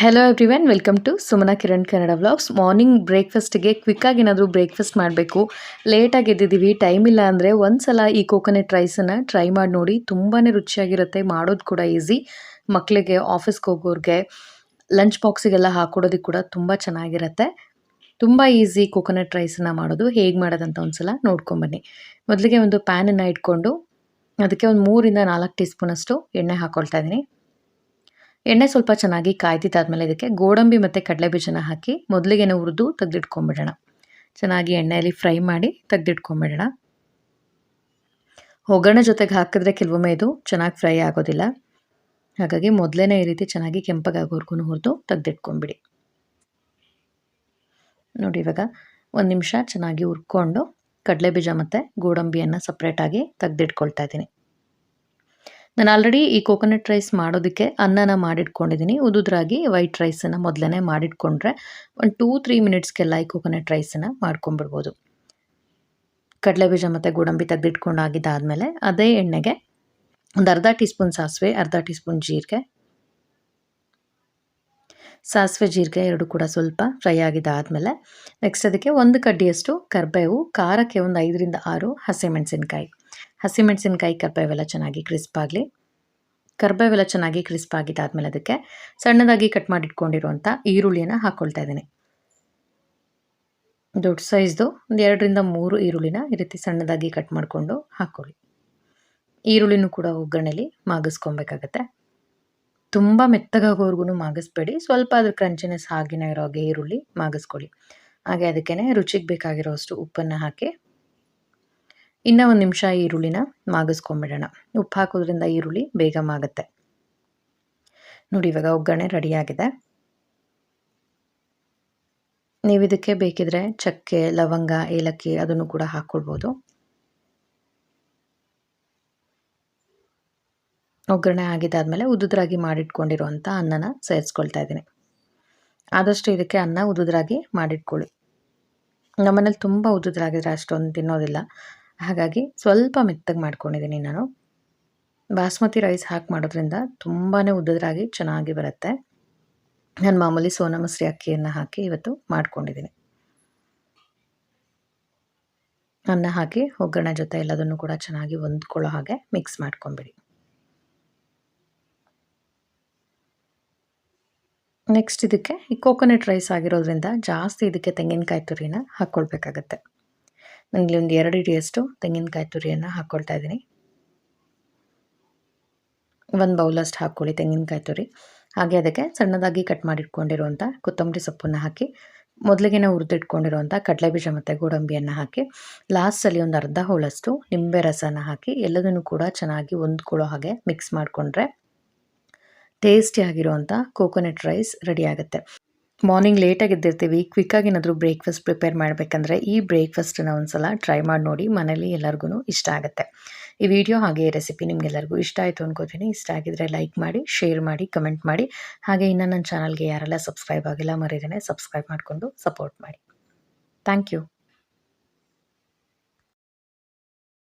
Hello everyone welcome to Sumana Kiran Kannada vlogs morning ಬ್ರೇಕ್ಫಾಸ್ಟ್ಗೆ ಕ್ವಿಕ್ಕಾಗಿ ಏನಾದರೂ breakfast ಮಾಡಬೇಕು. ಲೇಟಾಗಿ ಎದ್ದಿದ್ದೀವಿ. ಟೈಮ್ ಇಲ್ಲ ಅಂದರೆ ಒಂದು ಸಲ ಈ ಕೋಕೋನಟ್ ರೈಸನ್ನು ಟ್ರೈ ಮಾಡಿ ನೋಡಿ. ತುಂಬಾ ರುಚಿಯಾಗಿರುತ್ತೆ. ಮಾಡೋದು ಕೂಡ ಈಸಿ ಮಕ್ಕಳಿಗೆ ಆಫೀಸ್ಗೆ ಹೋಗೋರಿಗೆ ಲಂಚ್ ಬಾಕ್ಸಿಗೆಲ್ಲ ಹಾಕೊಡೋದಕ್ಕೆ ಕೂಡ ತುಂಬ ಚೆನ್ನಾಗಿರುತ್ತೆ. ತುಂಬ ಈಸಿ ಕೋಕೋನಟ್ ರೈಸನ್ನು ಮಾಡೋದು. ಹೇಗೆ ಮಾಡೋದಂತ ಒಂದು ಸಲ ನೋಡ್ಕೊಂಬನ್ನಿ ಮೊದಲಿಗೆ ಒಂದು ಪ್ಯಾನನ್ನು ಇಟ್ಕೊಂಡು, ಅದಕ್ಕೆ ಒಂದು ಮೂರಿಂದ ನಾಲ್ಕು ಟೀ ಸ್ಪೂನಷ್ಟು ಎಣ್ಣೆ ಹಾಕ್ಕೊಳ್ತಾ ಇದ್ದೀನಿ. ಎಣ್ಣೆ ಸ್ವಲ್ಪ ಚೆನ್ನಾಗಿ ಕಾಯ್ತಿತ್ತಾದ್ಮೇಲೆ ಇದಕ್ಕೆ ಗೋಡಂಬಿ ಮತ್ತು ಕಡಲೆ ಬೀಜನ ಹಾಕಿ ಮೊದಲಿಗೆನೆ ಹುರಿದು ತೆಗೆದಿಟ್ಕೊಂಬಿಡೋಣ. ಚೆನ್ನಾಗಿ ಎಣ್ಣೆಯಲ್ಲಿ ಫ್ರೈ ಮಾಡಿ ತೆಗೆದಿಟ್ಕೊಂಬಿಡೋಣ. ಒಗ್ಗರಣೆ ಜೊತೆಗೆ ಹಾಕಿದ್ರೆ ಕೆಲವೊಮ್ಮೆ ಇದು ಚೆನ್ನಾಗಿ ಫ್ರೈ ಆಗೋದಿಲ್ಲ. ಹಾಗಾಗಿ ಮೊದಲೇ ಈ ರೀತಿ ಚೆನ್ನಾಗಿ ಕೆಂಪಗಾಗೋರ್ಗು ಹುರಿದು ತೆಗೆದಿಟ್ಕೊಂಬಿಡಿ. ನೋಡಿ ಇವಾಗ ಒಂದು ನಿಮಿಷ ಚೆನ್ನಾಗಿ ಹುರ್ಕೊಂಡು ಕಡಲೆ ಬೀಜ ಮತ್ತು ಗೋಡಂಬಿಯನ್ನು ಸಪ್ರೇಟಾಗಿ ತೆಗೆದಿಟ್ಕೊಳ್ತಾ ಇದ್ದೀನಿ. ನಾನು ಆಲ್ರೆಡಿ ಈ ಕೋಕೋನಟ್ ರೈಸ್ ಮಾಡೋದಕ್ಕೆ ಅನ್ನನ ಮಾಡಿಟ್ಕೊಂಡಿದ್ದೀನಿ ಉದುದ್ರಾಗಿ ವೈಟ್ ರೈಸನ್ನು ಮೊದಲೇ ಮಾಡಿಟ್ಕೊಂಡ್ರೆ ಒಂದು ಟೂ ತ್ರೀ ಮಿನಿಟ್ಸ್ಗೆಲ್ಲ ಈ ಕೋಕೋನಟ್ ರೈಸನ್ನು ಮಾಡ್ಕೊಂಡ್ಬಿಡ್ಬೋದು. ಕಡಲೆಬೀಜ ಮತ್ತು ಗೋಡಂಬಿ ತೆಗೆದಿಟ್ಕೊಂಡು ಆಗಿದ್ದಾದಮೇಲೆ ಅದೇ ಎಣ್ಣೆಗೆ ಒಂದು ಅರ್ಧ ಟೀ ಸ್ಪೂನ್ ಸಾಸಿವೆ, ಅರ್ಧ ಟೀ ಸ್ಪೂನ್ ಜೀರಿಗೆ, ಸಾಸಿವೆ ಜೀರಿಗೆ ಎರಡು ಕೂಡ ಸ್ವಲ್ಪ ಫ್ರೈ ಆಗಿದ್ದಾದಮೇಲೆ ನೆಕ್ಸ್ಟ್ ಅದಕ್ಕೆ ಒಂದು ಕಡ್ಡಿಯಷ್ಟು ಕರ್ಬೇವು, ಖಾರಕ್ಕೆ ಒಂದು ಐದರಿಂದ ಆರು ಹಸಿಮೆಣಸಿನ್ಕಾಯಿ. ಹಸಿಮೆಣಸಿನ್ಕಾಯಿ ಕರ್ಬೇವೆಲ್ಲ ಚೆನ್ನಾಗಿ ಕ್ರಿಸ್ಪ್ ಆಗಲಿ. ಕರ್ಬೇವೆಲ್ಲ ಚೆನ್ನಾಗಿ ಕ್ರಿಸ್ಪ್ ಆಗಿದ್ದಾದಮೇಲೆ ಅದಕ್ಕೆ ಸಣ್ಣದಾಗಿ ಕಟ್ ಮಾಡಿಟ್ಕೊಂಡಿರುವಂಥ ಈರುಳ್ಳಿಯನ್ನು ಹಾಕ್ಕೊಳ್ತಾ ಇದ್ದೀನಿ. ದೊಡ್ಡ ಸೈಜ್ದು ಒಂದು ಎರಡರಿಂದ ಮೂರು ಈರುಳ್ಳಿನ ಈ ರೀತಿ ಸಣ್ಣದಾಗಿ ಕಟ್ ಮಾಡಿಕೊಂಡು ಹಾಕ್ಕೊಳ್ಳಿ ಈರುಳ್ಳಿನೂ ಕೂಡ ಒಗ್ಗರಣೆಲಿ ಮಾಗಿಸ್ಕೊಬೇಕಾಗತ್ತೆ. ತುಂಬ ಮೆತ್ತಗಾಗೋವರೆಗೂ ಮಾಗಿಸ್ಬೇಡಿ. ಸ್ವಲ್ಪ ಅದ್ರ ಕ್ರಂಚಿನೆಸ್ ಹಾಗೆನೇ ಇರೋ ಹಾಗೆ ಈರುಳ್ಳಿ ಮಾಗಿಸ್ಕೊಳ್ಳಿ. ಹಾಗೆ ಅದಕ್ಕೇ ರುಚಿಗೆ ಬೇಕಾಗಿರೋ ಅಷ್ಟು ಉಪ್ಪನ್ನು ಹಾಕಿ ಇನ್ನೂ ಒಂದು ನಿಮಿಷ ಈರುಳ್ಳಿನ ಮಾಗಿಸ್ಕೊಂಬಿಡೋಣ. ಉಪ್ಪು ಹಾಕೋದ್ರಿಂದ ಈರುಳ್ಳಿ ಬೇಗ ಮಾಗುತ್ತೆ ನೋಡಿ, ಇವಾಗ ಒಗ್ಗರಣೆ ರೆಡಿಯಾಗಿದೆ ನೀವು ಇದಕ್ಕೆ ಬೇಕಿದ್ರೆ ಚಕ್ಕೆ, ಲವಂಗ, ಏಲಕ್ಕಿ ಅದನ್ನು ಕೂಡ ಹಾಕ್ಕೊಳ್ಬೋದು ಒಗ್ಗರಣೆ ಆಗಿದ್ದಾದಮೇಲೆ ಉದ್ದುದ್ರಾಗಿ ಮಾಡಿಟ್ಕೊಂಡಿರುವಂಥ ಅನ್ನನ ಸೇರಿಸ್ಕೊಳ್ತಾ ಇದ್ದೀನಿ. ಆದಷ್ಟು ಇದಕ್ಕೆ ಅನ್ನ ಉದ್ದುದ್ರಾಗಿ ಮಾಡಿಟ್ಕೊಳ್ಳಿ. ನಮ್ಮನೇಲಿ ತುಂಬ ಉದುದ್ರಾಗಿದ್ರೆ ಅಷ್ಟೊಂದು ತಿನ್ನೋದಿಲ್ಲ. ಹಾಗಾಗಿ ಸ್ವಲ್ಪ ಮೆತ್ತಗೆ ಮಾಡ್ಕೊಂಡಿದ್ದೀನಿ ನಾನು. ಬಾಸ್ಮತಿ ರೈಸ್ ಹಾಕಿ ಮಾಡೋದ್ರಿಂದ ತುಂಬಾ ಉದ್ದದ್ರಾಗಿ ಚೆನ್ನಾಗಿ ಬರುತ್ತೆ. ನಾನು ಮಾಮೂಲಿ ಸೋನಾ ಮಸರಿ ಅಕ್ಕಿಯನ್ನು ಹಾಕಿ ಇವತ್ತು ಮಾಡ್ಕೊಂಡಿದ್ದೀನಿ. ಅನ್ನ ಹಾಕಿ ಒಗ್ಗರಣೆ ಜೊತೆ ಎಲ್ಲದನ್ನು ಕೂಡ ಚೆನ್ನಾಗಿ ಹೊಂದ್ಕೊಳ್ಳೋ ಹಾಗೆ ಮಿಕ್ಸ್ ಮಾಡ್ಕೊಂಬಿಡಿ. ನೆಕ್ಸ್ಟ್ ಇದಕ್ಕೆ ಈ ಕೋಕೋನಟ್ ರೈಸ್ ಆಗಿರೋದ್ರಿಂದ ಜಾಸ್ತಿ ಇದಕ್ಕೆ ತೆಂಗಿನಕಾಯಿ ತುರಿನ ಹಾಕ್ಕೊಳ್ಬೇಕಾಗತ್ತೆ. ನನಗೆ ಒಂದು ಎರಡು ಹಿಡಿಯಷ್ಟು ತೆಂಗಿನಕಾಯಿ ತುರಿಯನ್ನು ಹಾಕ್ಕೊಳ್ತಾ ಇದ್ದೀನಿ. ಒಂದು ಬೌಲಷ್ಟು ಹಾಕ್ಕೊಳ್ಳಿ ತೆಂಗಿನಕಾಯಿ ತುರಿ. ಹಾಗೆ ಅದಕ್ಕೆ ಸಣ್ಣದಾಗಿ ಕಟ್ ಮಾಡಿಟ್ಕೊಂಡಿರುವಂಥ ಕೊತ್ತಂಬರಿ ಸೊಪ್ಪನ್ನು ಹಾಕಿ ಮೊದಲಿಗೆ ಹುರಿದಿಟ್ಕೊಂಡಿರುವಂಥ ಕಡಲೆಬೀಜ ಮತ್ತು ಗೋಡಂಬಿಯನ್ನು ಹಾಕಿ ಲಾಸ್ಟಲ್ಲಿ ಒಂದು ಅರ್ಧ ಹೋಳಷ್ಟು ನಿಂಬೆ ರಸನ ಹಾಕಿ, ಎಲ್ಲದನ್ನು ಕೂಡ ಚೆನ್ನಾಗಿ ಹೊಂದ್ಕೊಳ್ಳೋ ಹಾಗೆ ಮಿಕ್ಸ್ ಮಾಡಿಕೊಂಡ್ರೆ ಟೇಸ್ಟಿಯಾಗಿರುವಂಥ ಕೋಕೋನಟ್ ರೈಸ್ ರೆಡಿ ಆಗುತ್ತೆ. ಮಾರ್ನಿಂಗ್ ಲೇಟಾಗಿ ಎದ್ದಿರ್ತೀವಿ ಕ್ವಿಕ್ಕಾಗಿ ಏನಾದರೂ ಬ್ರೇಕ್ಫಾಸ್ಟ್ ಪ್ರಿಪೇರ್ ಮಾಡಬೇಕಂದ್ರೆ ಈ ಬ್ರೇಕ್ಫಾಸ್ಟನ್ನ ಒಂದು ಸಲ ಟ್ರೈ ಮಾಡಿ ನೋಡಿ, ಮನೇಲಿ ಎಲ್ಲರಿಗೂ ಇಷ್ಟ ಆಗುತ್ತೆ. ಈ ವಿಡಿಯೋ ಹಾಗೆ ರೆಸಿಪಿ ನಿಮಗೆಲ್ಲರಿಗೂ ಇಷ್ಟ ಆಯಿತು ಅನ್ಕೋತೀನಿ. ಇಷ್ಟ ಆಗಿದ್ರೆ ಲೈಕ್ ಮಾಡಿ ಶೇರ್ ಮಾಡಿ ಕಮೆಂಟ್ ಮಾಡಿ. ಹಾಗೆ ಇನ್ನು ನನ್ನ ಚಾನಲ್ಗೆ ಯಾರೆಲ್ಲ ಸಬ್ಸ್ಕ್ರೈಬ್ ಆಗಿಲ್ಲ ಮರಿದೇನೆ ಸಬ್ಸ್ಕ್ರೈಬ್ ಮಾಡಿಕೊಂಡು ಸಪೋರ್ಟ್ ಮಾಡಿ. Thank you